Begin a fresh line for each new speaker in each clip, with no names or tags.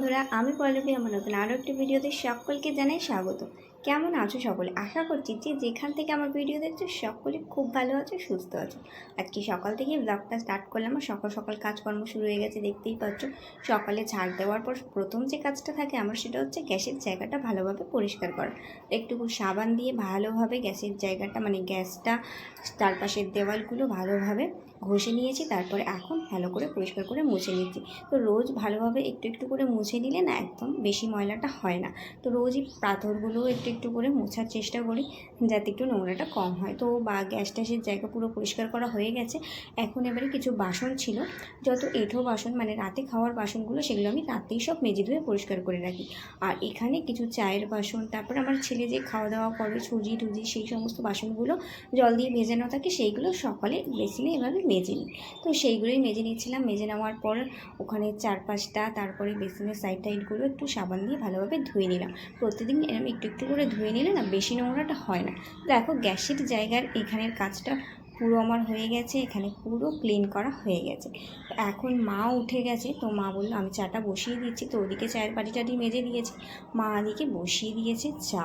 বন্ধুরা, আমি পল্লবী আমার নতুন আরও একটি ভিডিওতে সকলকে জানাই স্বাগত। কেমন আছো সকলে? আশা করছি যে যেখান থেকে আমার ভিডিও দেখছ সকলে খুব ভালো আছো, সুস্থ আছো। আজকে সকাল থেকেই ব্লগটা স্টার্ট করলাম, আর সকাল সকাল কাজকর্ম শুরু হয়ে গেছে, দেখতেই পাচ্ছ। সকালে ঝাড় দেওয়ার পর প্রথম যে কাজটা থাকে আমার, সেটা হচ্ছে গ্যাসের জায়গাটা ভালোভাবে পরিষ্কার করা। একটু সাবান দিয়ে ভালোভাবে গ্যাসের জায়গাটা মানে গ্যাসটা, চারপাশের দেওয়ালগুলো ভালোভাবে ঘষে নিয়েছি, তারপরে এখন ভালো করে পরিষ্কার করে মুছে নিচ্ছি। তো রোজ ভালোভাবে একটু একটু করে মুছে নিলে না একদম বেশি ময়লাটা হয় না। তো রোজই পাথরগুলো একটু একটু করে মোছার চেষ্টা করি যাতে একটু নোংরাটা কম হয়। তো বা গ্যাস ট্যাসের জায়গা পুরো পরিষ্কার করা হয়ে গেছে। এখন এবারে কিছু বাসন ছিল। যত এঁঠো বাসন মানে রাতে খাওয়ার বাসনগুলো সেগুলো আমি রাতেই সব মেজে ধুয়ে পরিষ্কার করে রাখি। আর এখানে কিছু চায়ের বাসন, তারপর আমার ছেলে যে খাওয়া দাওয়া করে সুজি টুজি সেই সমস্ত বাসনগুলো জল দিয়ে ভেজানো থাকে, সেইগুলো সকালে বেসিনে এভাবে মেজে নিই। তো সেইগুলোই মেজে নিচ্ছিলাম। মেজে নেওয়ার পর ওখানে চারপাশটা, তারপরে বেসিনের সাইড টাইডগুলো একটু সাবান দিয়ে ভালোভাবে ধুয়ে নিলাম। প্রতিদিন এরকম একটু একটু করে ধুয়ে নিলে না বেশি নোংরাটা হয় না। দেখো গ্যাসের জায়গার এখানের কাজটা পুরো আমার হয়ে গেছে, এখানে পুরো ক্লিন করা হয়ে গেছে। এখন মা উঠে গেছে, তো মা বলল, আমি চাটা বসিয়ে দিচ্ছি। তো ওদিকে চায়ের পাটি টাটি মেজে দিয়েছে। মা এদিকে বসিয়ে দিয়েছে চা।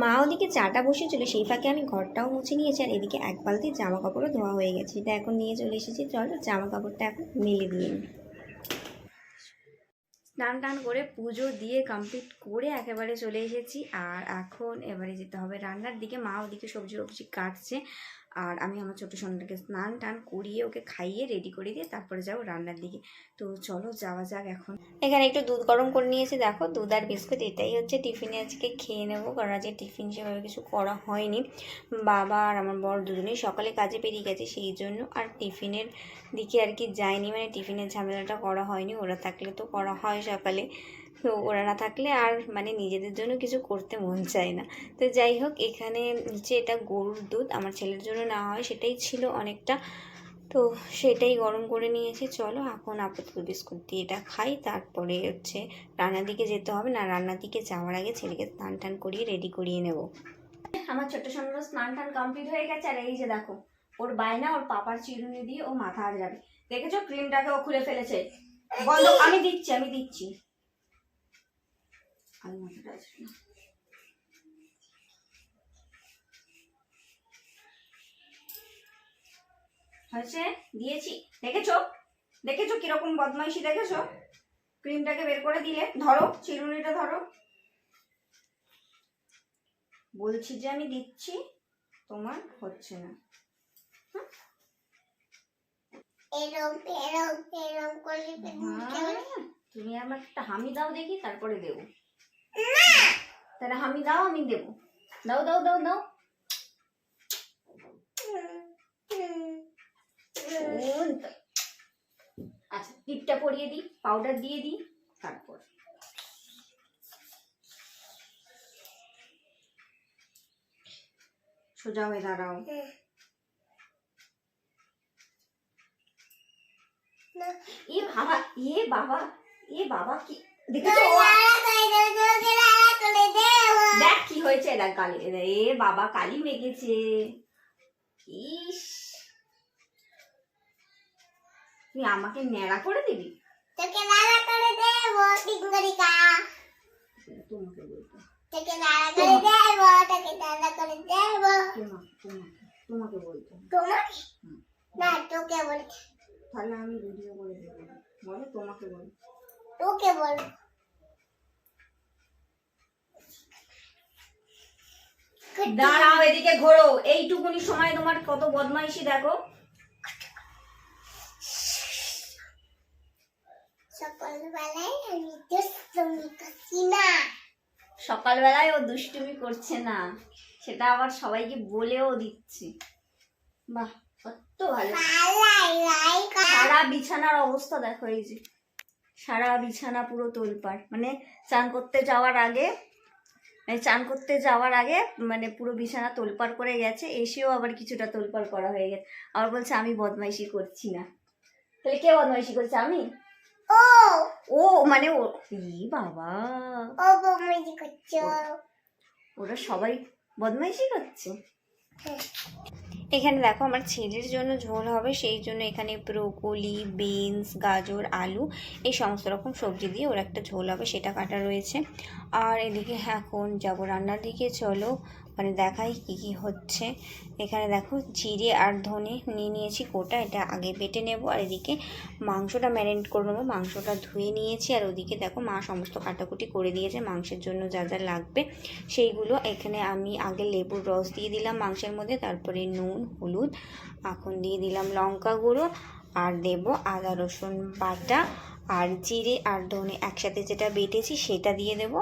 মা ওদিকে চাটা বসেছিল সেই ফাঁকে আমি ঘরটাও মুছে নিয়েছি আর এদিকে এক বালতি জামা কাপড়ও ধোয়া হয়ে গেছে। এটা এখন নিয়ে চলে এসেছি, চলো জামা কাপড়টা এখন মেলে দিয়ে স্নান টান করে পুজো দিয়ে কমপ্লিট করে একেবারে চলে এসেছি। আর এখন এবারে যেতে হবে রান্নার দিকে। মা ওদিকে সবজি টবজি কাটছে। আর আমি আমার ছোটো সোনাটাকে স্নান টান করিয়ে ওকে খাইয়ে রেডি করে দিয়ে তারপরে যাব রান্নার দিকে। তো চলো যাওয়া যাক এখন। এখানে একটু দুধ গরম করে নিয়েছি, দেখো দুধ আর বিস্কুট এটাই হচ্ছে টিফিনে আজকে খেয়ে নেব, কারণ আজকে টিফিন সেভাবে কিছু করা হয়নি। বাবা আর আমার বড় দুজনেই সকালে কাজে পেরিয়ে গেছে, সেই জন্য আর টিফিনের দিকে আর কি যায়নি মানে টিফিনের ঝামেলাটা করা হয়নি, ওরা থাকলে তো করা হয় সকালে। তো ওরা না থাকলে আর মানে নিজেদের জন্য কিছু করতে মন চায় না। তো যাই হোক, এখানে হচ্ছে এটা গরুর দুধ, আমার ছেলের জন্য নেওয়া হয়, সেটাই ছিল অনেকটা। তো সেটাই গরম করে নিয়েছি, চলো এখন আপাতত বিস্কুট দিয়ে এটা খাই। তারপরে হচ্ছে রান্নার দিকে যেতে হবে, না রান্নার দিকে যাওয়ার আগে ছেলেকে স্নান টান করিয়ে রেডি করিয়ে নেব। আমার ছোট্ট সামনে স্নান টান কমপ্লিট হয়ে গেছে, আর এই যে দেখো, ওর বায়না, ওর পাপার চিরুনি দিয়ে ও মাথা আজরাবে দেখেছ? ক্রিমটাকে ও খুলে ফেলেছে। বন্ধ আমি দিচ্ছি আমি দিচ্ছি। আমি মাথাটা না। হয়েছে? দিয়েছি। দেখেছ? দেখেছ কীরকম বদমাইশি দেখেছ? ক্রিমটাকে বের করে দিলে। ধরো চিরুনিটা ধরো। বলছি যে আমি দিচ্ছি তোমার হচ্ছে না। হ্যাঁ, তুমি আমার একটা হামি দাও দেখি তারপরে দেবো। তাহলে আমি দাও আমি দেবো। দাও দাও দাও দাও। আচ্ছা টিপটা পরিয়ে দিই পাউডার দিয়ে দিই তারপর। সোজা হয়ে দাঁড়াও। এ বাবা এ বাবা এ বাবা কি দেখ কি হয়েছে দেখ কালি এ বাবা কালি মেগেছে। ইস। তুই আমাকে ন্যাড়া করে দিবি?
তোকে লালা করে দেবো টিঙ্গরিকা।
তোমাকে বলতো
তোকে লালা করে দেবো তোকে লালা করে দেবো।
তোমাকে বলতো
তোমাকে? না তোকে বল
তাহলে আমি ভিডিও করে দেবো। বলো তোমাকে
তোকে বল।
দাঁড়াও এদিকে ঘোরো। এইটুকুনি সময় তোমার কত বদমাইশি দেখো।
সকালবেলায় আমি দুষ্টুমি করছি না।
সকালবেলায় ও দুষ্টুমি করছে না। সেটা আবার সবাইকে বলেও দিচ্ছে। বাহ কত ভালো। সারা বিছানার অবস্থা দেখো এই যে। সারা বিছানা পুরো তোলপাড়। মানে চান করতে যাওয়ার আগে মানে চান করতে যাওয়ার আগে মানে পুরো বিছানা তোলপাড় করে গেছে এসেও আবার কিছুটা তোলপাড় করা হয়ে গেছে। আবার বলছে আমি বদমাইশি করছি না। তাহলে কে বদমাইশি করছে আমি?
ও!
ও মানে ও ই বাবা।
ও বমি করছ।
ওরা সবাই বদমাইশি করছে। এখানে দেখো আমার ছেলের জন্য ঝোল হবে, সেই জন্য এখানে ব্রোকলি, বিনস, গাজর, আলু, এই সমস্ত রকম সবজি দিয়ে ওর একটা ঝোল হবে, সেটা কাটা রয়েছে। আর এদিকে এখন যাব রান্নার দিকে, চলো। মানে দেখাই কী কী হচ্ছে। এখানে দেখো জিরে আর ধনে নিয়ে নিয়েছি কোটা, এটা আগে বেটে নেব। আর এদিকে মাংসটা ম্যারিনেট করে নেব। মাংসটা ধুয়ে নিয়েছি আর ওদিকে দেখো মা সমস্ত কাটাকুটি করে দিয়েছে, মাংসের জন্য যা যা লাগবে। সেইগুলো এখানে আমি আগে লেবুর রস দিয়ে দিলাম মাংসের মধ্যে, তারপরে নুন, হলুদ, এখন দিয়ে দিলাম লঙ্কা গুঁড়ো, আর দেব আদা, রসুন বাটা, আর জিরে আর ধনে একসাথে যেটা বেটেছি সেটা দিয়ে দেব।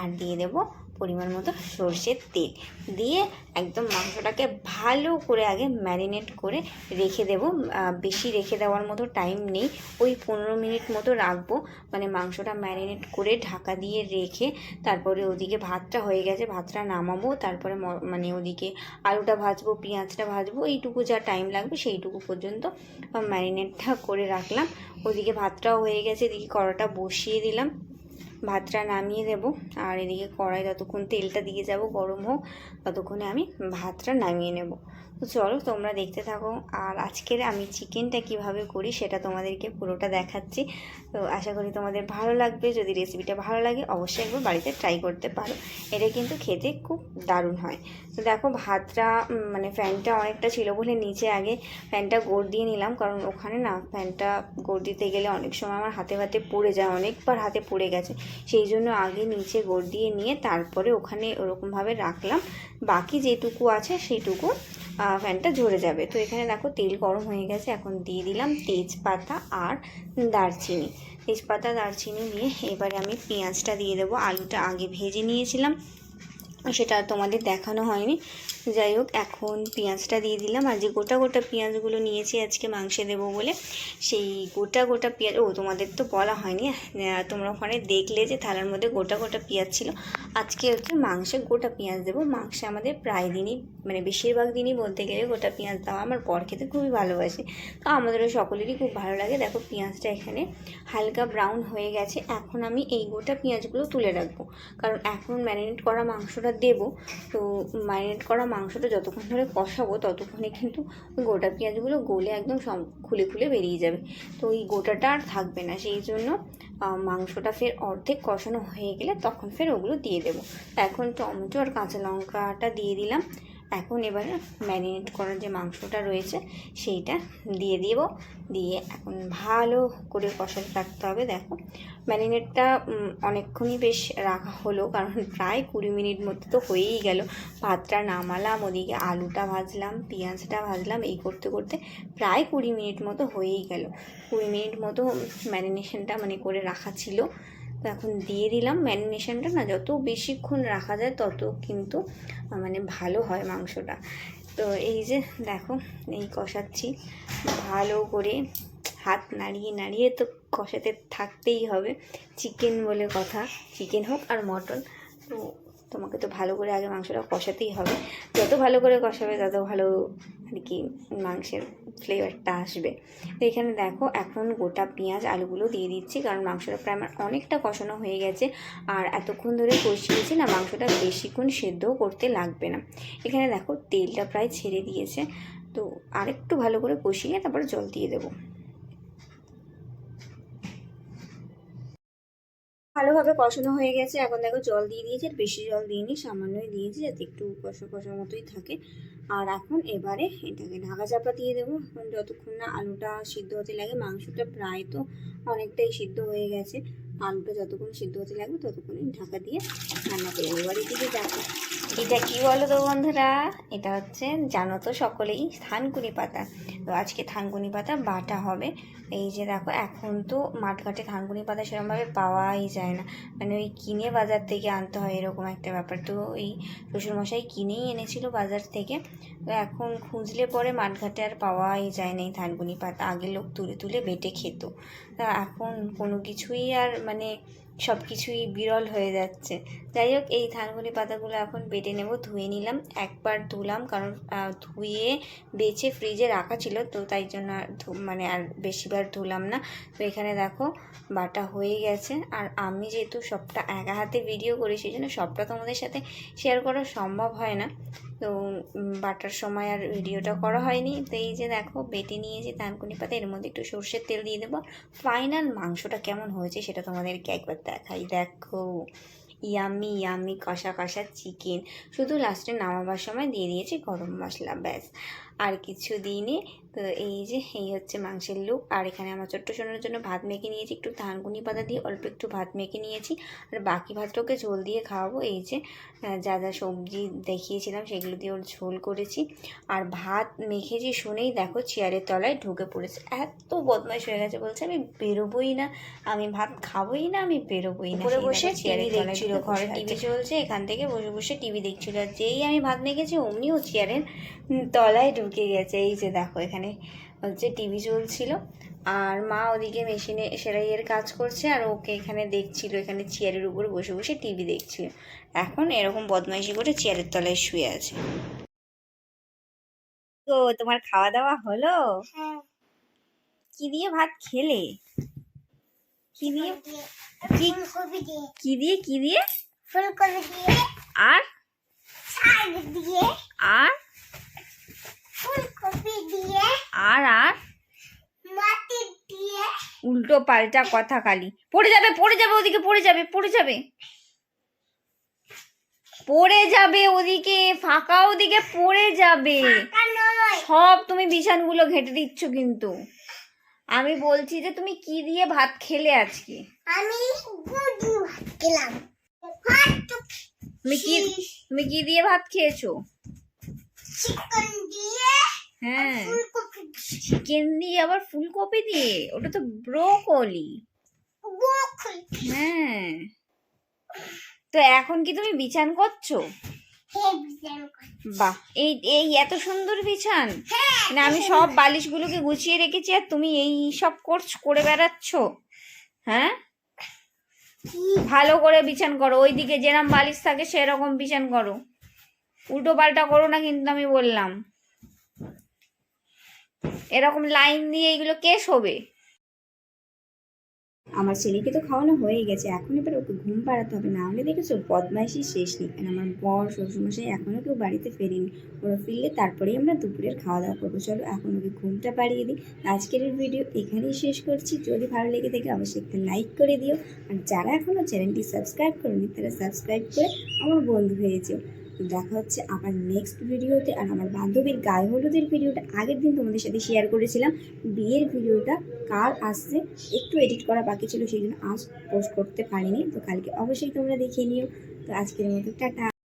আর দিয়ে দেব পরিমাণ মতো সর্ষের তেল। দিয়ে একদম মাংসটাকে ভালো করে আগে ম্যারিনেট করে রেখে দেব। বেশি রেখে দেওয়ার মতো টাইম নেই। ওই পনেরো মিনিট মতো রাখব। মানে মাংসটা ম্যারিনেট করে ঢাকা দিয়ে রেখে তারপরে ওদিকে ভাতটা হয়ে গেছে, ভাতটা নামাবো। তারপরে মানে ওদিকে আলুটা ভাজবো, পেঁয়াজটা ভাজবো, এইটুকু যা টাইম লাগবে সেইটুকু পর্যন্ত ম্যারিনেটটা করে রাখলাম। ওদিকে ভাতটাও হয়ে গেছে, এদিকে কড়াটা বসিয়ে দিলাম। ভাতটা নামিয়ে দেব। আর এদিকে কড়াই যতক্ষণ তেলটা দিয়ে যাব, গরম হোক, ততক্ষণে আমি ভাতটা নামিয়ে নেব। তো চলো তোমরা দেখতে থাকো। আর আজকের আমি চিকেনটা কীভাবে করি সেটা তোমাদেরকে পুরোটা দেখাচ্ছি। তো আশা করি তোমাদের ভালো লাগবে। যদি রেসিপিটা ভালো লাগে অবশ্যই একবার বাড়িতে ট্রাই করতে পারো। এটা কিন্তু খেতে খুব দারুণ হয়। তো দেখো ভাতটা মানে ফ্যানটা অনেকটা ছিল বলে নিচে আগে ফ্যানটা গোড় দিয়ে নিলাম। কারণ ওখানে না ফ্যানটা গোড় দিতে গেলে অনেক সময় আমার হাতে হাতে পড়ে যায় অনেকবার হাতে পড়ে গেছে। সেই জন্য আগে নিচে গোড় দিয়ে নিয়ে তারপরে ওখানে ওরকমভাবে রাখলাম। বাকি যেটুকু আছে সেইটুকু আহ, ফ্যানটা ঝরে যাবে। তো এখানে দেখো তেল গরম হয়ে গেছে, এখন দিয়ে দিলাম তেজপাতা আর দারচিনি। তেজপাতা, দারচিনি দিয়ে এবারে আমি পেঁয়াজটা দিয়ে দেবো। আলুটা আগে ভেজে নিয়েছিলাম। সেটা তোমাদের দেখানো হয়নি। যাই হোক, এখন পেঁয়াজটা দিয়ে দিলাম। আর যে গোটা গোটা পেঁয়াজগুলো নিয়েছি আজকে মাংসে দেবো বলে, সেই গোটা গোটা পেঁয়াজ, ও তোমাদের তো বলা হয়নি তোমরা ওখানে দেখলে যে থালার মধ্যে গোটা গোটা পেঁয়াজ ছিল। আজকে হচ্ছে মাংসে গোটা পেঁয়াজ দেবো। মাংসে আমাদের প্রায় দিনই মানে বেশিরভাগ দিনই বলতে গেলে গোটা পেঁয়াজ দেওয়া আমার বর খেতে খুবই ভালোবাসে। তো আমাদেরও সকলেরই খুব ভালো লাগে। দেখো পেঁয়াজটা এখানে হালকা ব্রাউন হয়ে গেছে। এখন আমি এই গোটা পেঁয়াজগুলো তুলে রাখব। কারণ এখন ম্যারিনেট করা মাংসটা দেবো। তো ম্যারিনেট করা মাংসটা যতক্ষণ ধরে কষাবো, ততক্ষণে কিন্তু ওই গোটা পেঁয়াজগুলো গলে একদম সম খুলে খুলে বেরিয়ে যাবে। তো ওই গোটাটা আর থাকবে না। সেই জন্য মাংসটা ফের অর্ধেক কষানো হয়ে গেলে তখন ফের ওগুলো দিয়ে দেবো। এখন টমেটো আর কাঁচা লঙ্কাটা দিয়ে দিলাম। এখন এবারে ম্যারিনেট করার যে মাংসটা রয়েছে, সেইটা দিয়ে দেবো। দিয়ে এখন ভালো করে কষাতে থাকতে হবে। দেখো, ম্যারিনেটটা অনেকক্ষণই বেশ রাখা হলো, কারণ প্রায় কুড়ি মিনিট মতো তো হয়েই গেল। ভাতটা নামালাম, ওদিকে আলুটা ভাজলাম, পেঁয়াজটা ভাজলাম, এই করতে করতে প্রায় কুড়ি মিনিট মতো হয়েই গেল। কুড়ি মিনিট মতো ম্যারিনেশনটা মানে করে রাখা ছিল। তো এখন দিয়ে দিলাম ম্যারিনেশনটা না, যত বেশিক্ষণ রাখা যায় তত কিন্তু মানে ভালো হয় মাংসটা। তো এই যে দেখো, এই কষাচ্ছি, ভালো করে হাত নাড়িয়ে নাড়িয়ে তো কষাতে থাকতেই হবে, চিকেন বলে কথা, চিকেন হোক আর মটন। তো তোমাকে তো ভালো করে আগে মাংসটা কষাতেই হবে। যত ভালো করে কষাবে তত ভালো আর কি মাংসের ফ্লেভারটা আসবে। তো এখানে দেখো এখন গোটা পেঁয়াজ, আলুগুলো দিয়ে দিচ্ছি, কারণ মাংসটা প্রায় আমার অনেকটা কষানো হয়ে গেছে। আর এতক্ষণ ধরে কষিয়েছি না, মাংসটা বেশিক্ষণ সেদ্ধও করতে লাগবে না। এখানে দেখো তেলটা প্রায় ছেড়ে দিয়েছে। তো আরেকটু ভালো করে কষিয়ে তারপরে জল দিয়ে দেবো। ভালোভাবে কষানো হয়ে গেছে। এখন দেখো জল দিয়ে দিয়েছি আর বেশি জল দিইনি, সামান্যই দিয়েছি যাতে একটু কষা কষার মতোই থাকে। আর এখন এবারে এটাকে ঢাকা চাপা দিয়ে দেবো। এখন যতক্ষণ না আলুটা সিদ্ধ হতে লাগে, মাংসটা প্রায় তো অনেকটাই সিদ্ধ হয়ে গেছে। আলুটা যতক্ষণ সিদ্ধ হতে লাগবে ততক্ষণ ঢাকা দিয়ে রান্না করে এবারে এদিকে দেখো এটা কি বলো তো বন্ধুরা? এটা হচ্ছে, জানো তো সকলেই, থানকুনি পাতা। তো আজকে থানকুনি পাতা বাটা হবে। এই যে দেখো, এখন তো মাঠঘাটে থানকুনি পাতা সেরকমভাবে পাওয়াই যায় না। মানে ওই কিনে বাজার থেকে আনতে হয় এরকম একটা ব্যাপার। তো এই শ্বশুরমশাই কিনেই এনেছিল বাজার থেকে। তো এখন খুঁজলে পরে মাঠঘাটে আর পাওয়াই যায় না এই থানকুনি পাতা। আগে লোক তুলে তুলে বেটে খেত। তা এখন কোনো কিছুই আর মানে সব কিছুই বিরল হয়ে যাচ্ছে। যাই হোক, এই থানকুনি পাতাগুলো এখন বেটে নেব, ধুয়ে নিলাম, একবার ধুলাম, কারণ ধুয়ে বেছে ফ্রিজে রাখা ছিল, তো তাই জন্য আর মানে আর বেশিবার ধুলাম না। তো এখানে দেখো, বাটা হয়ে গেছে, আর আমি যেহেতু সবটা একা হাতে ভিডিও করি, সেই জন্য সবটা তোমাদের সাথে শেয়ার করা সম্ভব হয় না। তো বাটার সময় আর ভিডিওটা করা হয়নি, তো এই যে দেখো, বেটে নিয়েছি তানকুনি পাতা, এর মধ্যে একটু সর্ষের তেল দিয়ে দেবো। ফাইনাল মাংসটা কেমন হয়েছে সেটা তোমাদেরকে একবার দেখাই, দেখো। ইয়ামি ইয়ামি কষা কষা চিকেন শুধু লাস্টে নামাবার সময় দিয়ে দিয়েছি গরম মশলা ব্যাস। আর কিছু দিইনি। তো এই যে এই হচ্ছে মাংসের লুক আর এখানে আমার ছোট্ট সোনার জন্য ভাত মেখে নিয়েছি। একটু ধানকুনি পাতা দিয়ে অল্প একটু ভাত মেখে নিয়েছি। আর বাকি ভাতটাকে ঝোল দিয়ে খাওয়াবো। এই যে যা যা সবজি দেখিয়েছিলাম সেগুলো দিয়ে ওর ঝোল করেছি। আর ভাত মেখেছি শুনেই দেখো চেয়ারের তলায় ঢুকে পড়েছে। এত বদমাইশ হয়ে গেছে বলছে আমি বেরোবই না। আমি ভাত খাবোই না আমি বেরোবই না। উপরে বসে টিভি দেখছিল ঘরে টিভি চলছে এখান থেকে বসে বসে টিভি দেখছিল। আর যেই আমি ভাত মেখেছি অমনিও চেয়ারের তলায় ঢুকে গেছে। এই যে দেখো এখানে হচ্ছে টিভি চলছিল। আর মা ওদিকে মেশিনে সেলাইয়ের কাজ করছে আর ওকে এখানে দেখছিল এখানে চেয়ারের উপর বসে বসে টিভি দেখছিল। এখন এরকম বদমাইশি করে চেয়ারের তলায় শুয়ে আছে। তো তোমার খাওয়া দাওয়া হলো?
হ্যাঁ।
কি দিয়ে ভাত খেলে? কি দিয়ে? কি
দিয়ে।
কি দিয়ে কি দিয়ে?
ফুলকপি দিয়ে।
আর?
দিয়ে।
আর?
ফুলকপি দিয়ে
আর আর?
মাটি দিয়ে
উল্টো পাল্টা কথা কালি পড়ে যাবে পড়ে যাবে ওদিকে, পড়ে যাবে পড়ে যাবে। পড়ে যাবে ওদিকে, ফাঁকা ওদিকে পড়ে যাবে। সব তুমি বিছানগুলো ঘেটে দিচ্ছ কিন্তু। আমি বলছি যে তুমি কি দিয়ে ভাত খেলে আজকে?
আমি খেলাম
তুমি কি তুমি কি দিয়ে ভাত খেয়েছো?
চিকেন দিয়ে
হ্যাঁ। চিকেন দিয়ে আবার ফুলকপি দিয়ে? ওটা তো ব্রোকলি হ্যাঁ। তো এখন কি তুমি বিছান করছ?
হেভি
বাহ এই এই এত সুন্দর বিছান।
হ্যাঁ
না আমি সব বালিশগুলোকে গুছিয়ে রেখেছি আর তুমি এই সব করছ করে বেড়াচ্ছ? হ্যাঁ? ভালো করে বিছান করো। ওইদিকে যেরকম বালিশ থাকে সেরকম বিছান করো। উল্টো পাল্টা করো না কিন্তু আমি বললাম। এরকম লাইন দিয়ে এগুলো কেস হবে আমার ছেলেকে তো খাওয়ানো হয়ে গেছে, এখন এবার ওকে ঘুম পাড়াতে হবে। না হলে দেখেছ বদমাইশি শেষ নেই। কারণ আমার বর, শ্বশুরমশাই এখনও কেউ বাড়িতে ফেরেনি। ওরা ফিরলে তারপরেই আমরা দুপুরের খাওয়া দাওয়া করব। চলো এখন ওকে ঘুমটা পাড়িয়ে দিই। আজকের ভিডিও এখানেই শেষ করছি। যদি ভালো লেগে থাকে অবশ্যই একটা লাইক করে দিও। আর যারা এখনও চ্যানেলটি সাবস্ক্রাইব করেনি, তারা সাবস্ক্রাইব করে আমার বন্ধু হয়ে তো দেখা হচ্ছে আমার নেক্সট ভিডিওতে আর আমার বান্ধবীর গায়ে হলুদের ভিডিওটা আগের দিন তোমাদের সাথে শেয়ার করেছিলাম। বিয়ের ভিডিওটা কার আসছে, একটু এডিট করা বাকি ছিল, সেই জন্য আজ পোস্ট করতে পারিনি। তো কালকে অবশ্যই তোমরা দেখিয়ে নিও। তো আজকের মতো, টাটা।